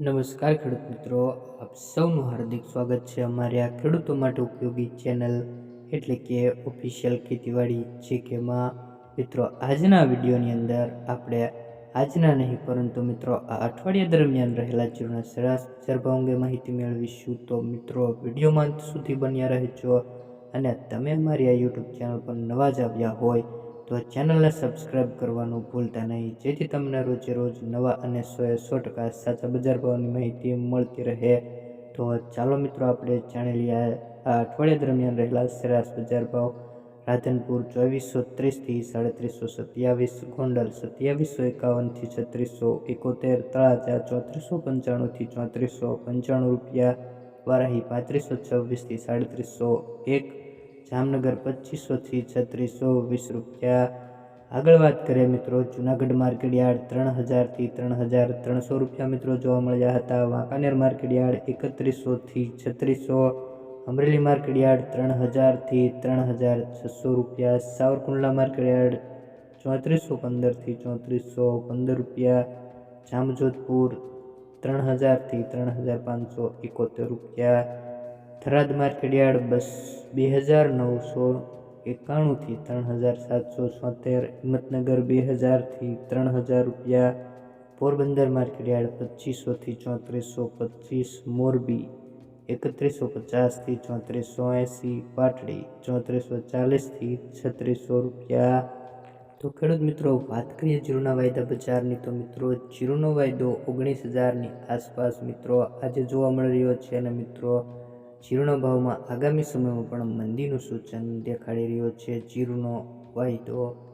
નમસ્કાર ખેડૂત મિત્રો, આપ સૌનું હાર્દિક સ્વાગત છે અમારી આ ખેડૂતો માટે ઉપયોગી ચેનલ એટલે કે ઓફિશિયલ ખેતીવાડી છે કે માં મિત્રો, આજના વિડીયોની અંદર આપણે આજના નહીં, પરંતુ મિત્રો, આ અઠવાડિયા દરમિયાન રહેલા જીવના સરસ બજાર અંગે માહિતી મેળવીશું. તો મિત્રો, વિડીયોમાં સુધી બન્યા રહેજો. અને તમે અમારી આ યુટ્યુબ ચેનલ પર નવા જ આવ્યા હોય તો ચેનલને સબસ્ક્રાઈબ કરવાનું ભૂલતા નહીં. જેથી તમને રોજે રોજ નવા અને સો એ સો ટકા સાચા બજાર ભાવની માહિતી મળતી રહે. તો ચાલો મિત્રો, આપણે જાણી લઈએ. આ અઠવાડિયા દરમિયાન રહેલા સરેરાશ બજાર ભાવ રાધનપુર ચોવીસો ત્રીસથી સાડત્રીસો સત્યાવીસ, ગોંડલ સત્યાવીસો એકાવનથી છત્રીસો એકોતેર, તળાજા ચોત્રીસો પંચાણુંથી ચોત્રીસો પંચાણું રૂપિયા, વારાહી પાંત્રીસો છવ્વીસથી સાડત્રીસો એક જામનગર પચીસોથી છત્રીસો વીસ રૂપિયા. આગળ વાત કરીએ મિત્રો, જુનાગઢ માર્કેટ યાર્ડ ત્રણ હજારથી ત્રણ હજાર ત્રણસો રૂપિયા મિત્રો જોવા મળ્યા હતા. વાંકાનેર માર્કેટ યાર્ડ એકત્રીસોથી છત્રીસો. અમરેલી માર્કેટ યાર્ડ ત્રણ હજારથી ત્રણ હજાર છસો રૂપિયા. સાવરકુંડલા માર્કેટ યાર્ડ ચોત્રીસો પંદરથી ચોત્રીસો પંદર રૂપિયા. જામજોધપુર ત્રણ હજારથી ત્રણ હજાર પાંચસો એકોતેર રૂપિયા. થરાદ માર્કેટ યાર્ડ બસ બે હજાર નવસો એકાણુંથી ત્રણ હજાર સાતસો છોતેર હિંમતનગર બે હજારથી ત્રણ હજાર રૂપિયા, પોરબંદર માર્કેટ યાર્ડ પચીસોથી ચોત્રીસો પચીસ, મોરબી એકત્રીસો પચાસથી ચોત્રીસો એંસી, પાટડી ચોત્રીસો ચાલીસથી છત્રીસો રૂપિયા. તો ખેડૂત મિત્રો, વાત કરીએ જીરુના વાયદા બજારની, તો મિત્રો, જીરુનો વાયદો ઓગણીસ હજારની આસપાસ મિત્રો આજે જોવા મળી રહ્યો છે અને મિત્રો જીરુના ભાવમાં આગામી સમયમાં પણ મંદીનું સૂચન દેખાડી રહ્યો છે. જીરુનો વાયદો